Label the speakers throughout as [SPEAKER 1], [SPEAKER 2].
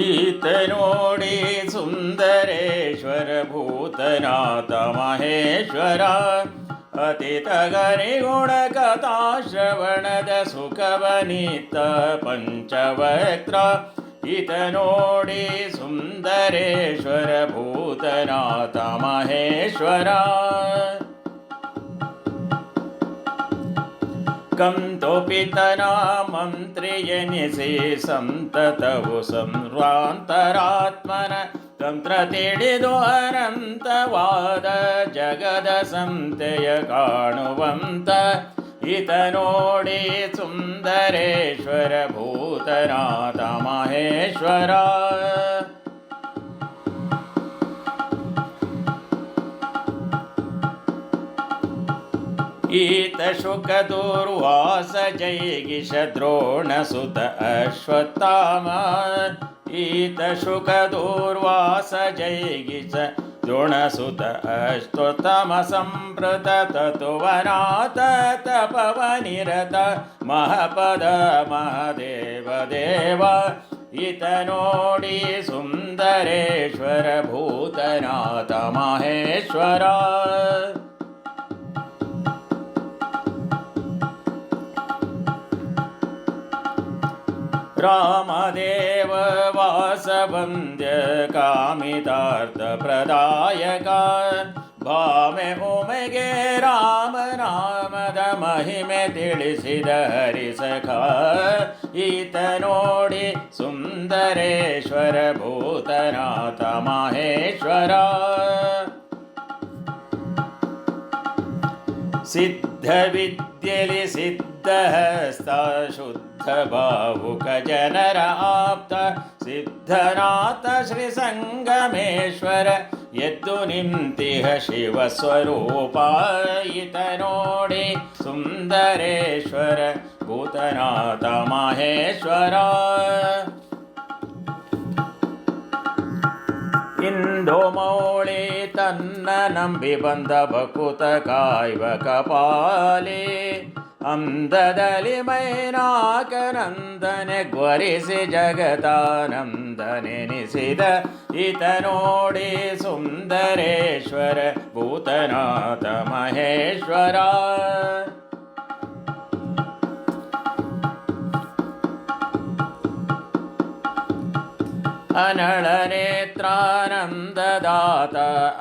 [SPEAKER 1] कीतनोडी सुन्दरेश्वरभूतनाथमहेश्वरा अतिथगनिगुणकथा श्रवणदसुखवनीत पञ्चवक्त्रा कीतनोडी सुन्दरेश्वरभूतनाथमहेश्वरा। कं तु पितरामन्त्रियनि से संत तव संवान्तरात्मन तन्त्र तिडिदोरन्तवाद जगदसन्त्यकाणुवन्त इतरोडि सुन्दरेश्वरभूतरातमाहेश्वरा ಈತ ಶುಕ ದೂರ್ವಾಸ ಜೈಗಿಷ ದ್ರೋಣಸುತ ಅಶ್ವತ್ಥಾಮ ಈತ ಶುಕ ದೂರ್ವಾಸ ಜೈಗಿಷ द्रोणसुत अस्तुतमसम्प्रत ततुवनात तपवनिरत महपद महदेवदेव हित नोडि सुन्दरेश्वर भूतनाथ महेश्वर रामदेव वासवन्द्य कामितार्थप्रदायक ಭಾಮೆ ಒಮೆಗೆ ರಾಮ ನಾಮದ ಮಹಿಮೆ ತಿಳಿಸಿದ ಹರಿಸಖ ಈತ ನೋಡಿ ಸುಂದರೇಶ್ವರ ಭೂತನಾಥ ಮಹೇಶ್ವರ ಸಿದ್ಧವಿದ್ಯಲಿ ಸಿದ್ಧಹಸ್ತ शुद्धभावुकजनर आप्त सिद्धनाथ श्रीसङ्गमेश्वर ಎದ್ದು ನಿಂತಿಹ ಶಿವಸ್ವರೂಪಾಯಿತ ನೋಡಿ ಸುಂದರೇಶ್ವರ ಭೂತನಾಥ ಮಹೇಶ್ವರ. ಇಂದು ಮೌಳಿ ತನ್ನ ನಂಬಿ ಬಂದ ಭಕುತ ಕಾಯ್ವ ಕಪಾಲಿ ಅಂದದಲ್ಲಿ ಮೈನಾಕನಂದನೆ ಕ್ವರಿಸಿ ಜಗತಾನಂದನೆನಿಸಿದ ಈತ ನೋಡಿ ಸುಂದರೇಶ್ವರ ಭೂತನಾಥ ಮಹೇಶ್ವರ. ಅನಳನೇ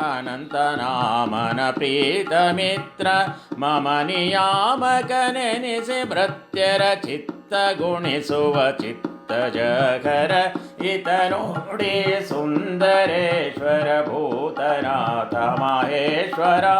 [SPEAKER 1] अनन्तनामन प्रीतमित्र मम नियामकनेनिसि भृत्यरचित्तगुणिसुव चित्तजघर इतनोडि सुन्दरेश्वर भूतनाथ माहेश्वरा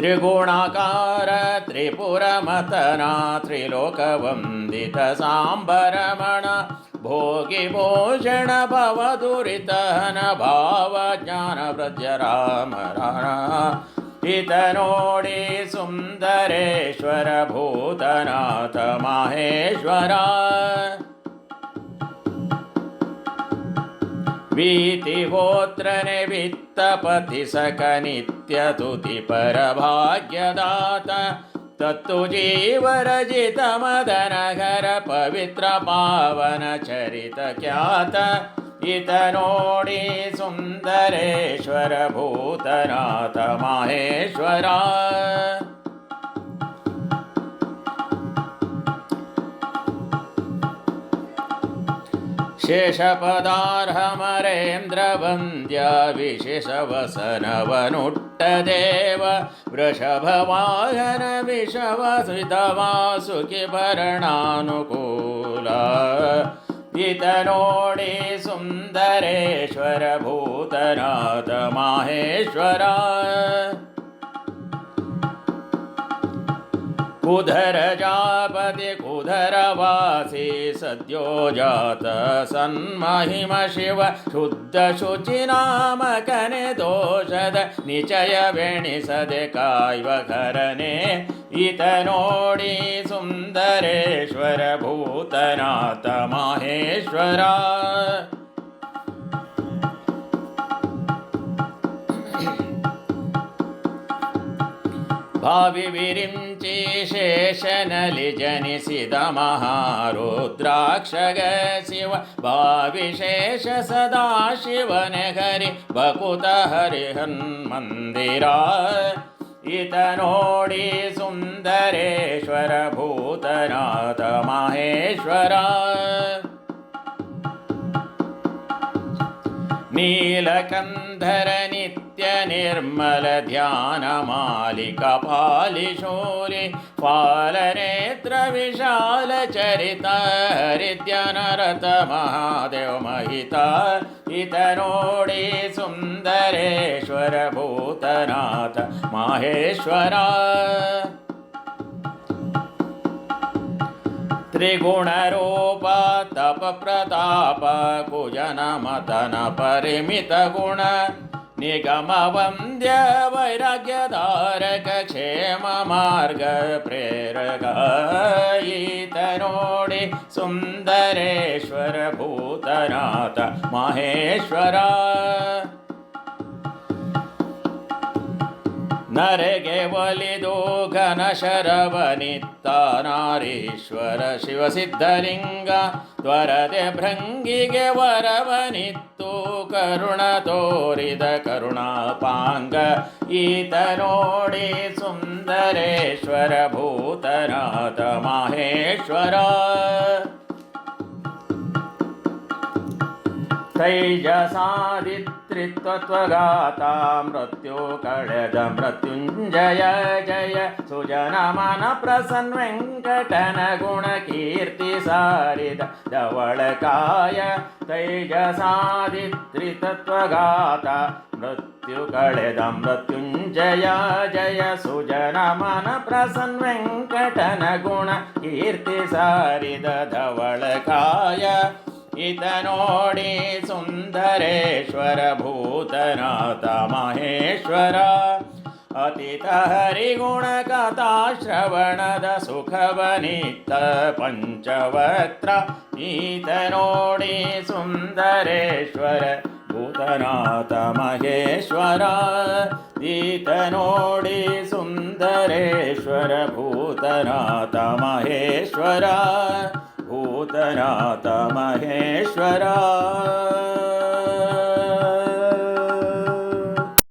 [SPEAKER 1] त्रिगुणाकार त्रिपुरमतना त्रिलोकवन्दित साम्बरमण भोगि भूषण भवदुरितहन भावज्ञानव्रजराम इत नोडि सुन्दरेश्वर भूतनाथ माहेश्वरा। वीतिहोत्रने वित्तपति नित्यतुति परभाग्यदात तत्तु जीवरजितमदनघर पवित्रपावनचरितख्यात इत नोडि सुन्दरेश्वर भूतनाथ माहेश्वरा। शेषपदार्हमरेन्द्रवन्द्या वनुट विशेषवसनवनुट्टदेव वृषभवाहन विषवसुतवासुखि भरणानुकूल इत नोडि सुन्दरेश्वर भूतनाथ माहेश्वरा कुधरजापति उधरवासे सद्यो जात सन्महिम शिव शुद्धशुचिनामकने दोषद निचय वेणिसदि करणे इतनोणि सुन्दरेश्वर भूतनात माहेश्वरा। भाविरि ಶೇಷನಲಿ ಜನಿಸಿದ ಮಹಾರುದ್ರಾಕ್ಷಗ ಶಿವ ಭಾವಿಶೇಷ ಸದಾ ಶಿವನೆ ಹರಿ ಬಕುತ ಹರಿಹನ್ ಮಂದಿರ ಈತ ನೋಡಿ ಸುಂದರೇಶ್ವರ ಭೂತನಾಥ ಮಹೇಶ್ವರ ನೀಲಕಂಧರ ನಿತ್ಯ ನಿರ್ಮಲ ಧ್ಯಾನ ಮಾಲಿಕ ಪಾಲಿಶೂಲಿ ಪಾಲನೇತ್ರ ವಿಶಾಲ ಚರಿತ ಹರಿದ್ಯನರತ ಮಹಾದೇವ ಮಹಿತ ಇತ ನೋಡಿ ಸುಂದರೇಶ್ವರ ಭೂತನಾಥ ಮಾಹೇಶ್ವರ ತ್ರಿಗುಣರೂಪ निर्मलध्यानमालिकपालिशूलि पालनेत्रविशालचरितरिद्यनरतमहादेवमहिता इतरोडि सुन्दरेश्वर भूतनाथ माहेश्वरा त्रिगुणरूप तपप्रताप कुजनमतन परिमितगुण निगमवन्द्यवैराग्यतारक क्षेममार्ग प्रेरकायीतरोडि सुन्दरेश्वरभूतनाथ महेश्वरा। ನರೆಗೆ ಒಲಿದು ಘನ ಶರವನಿತ್ತ ನಾರೀಶ್ವರ ಶಿವಸಿದ್ಧಲಿಂಗ ತ್ವರದೆ ಭೃಂಗಿಗೆ ವರವನಿತ್ತು ಕರುಣ ತೋರಿದ ಕರುಣಾಪಾಂಗ ಈತ ನೋಡಿ ಸುಂದರೇಶ್ವರ ಭೂತನಾಥ ಮಹೇಶ್ವರ. ತೈಜಸಾದಿತ್ರಿತ್ವಗಾತಾ त्रित्वत्वगाता त्वगाता मृत्युकळद मृत्युञ्जय जय सुजनमनप्रसन्वेङ्कटनगुणकीर्तिसारिद प्रसन्विङ्कटनगुण तैजसादित्रितत्वगाता मृत्युकळेद मृत्युञ्जय जय सुजनमनप्रसन्वेङ्कटनगुणकीर्तिसारिद प्रसन्नंङ्कटनगुण ತೈಜಸಾದಿತ್ರಿತತ್ವಗಾತ ಮೃತ್ಯು ಕಳೆದ ಮೃತ್ಯುಂಜಯ ಜಯ ಸುಜನ ಮನ ಪ್ರಸನ್ ವೆಂಕಟನ ಗುಣ ಕೀರ್ತಿ ಸಾರಿದ ಧವಳಕಾಯ ಇತ ನೋಡಿ ಸುಂದರೇಶ್ವರ ಭೂತನಾಥ ಮಹೇಶ್ವರ ಅತಿತ ಹರಿಗುಣ ಕಥಾ ಶ್ರವಣದ ಸುಖವನಿತ್ತ ಪಂಚವತ್ರ ಈತ ನೋಡಿ ಸುಂದರೇಶ್ವರ ಭೂತನಾಥ ಮಹೇಶ್ವರ ಈತ ನೋಡಿ नाथ महेश्वरा।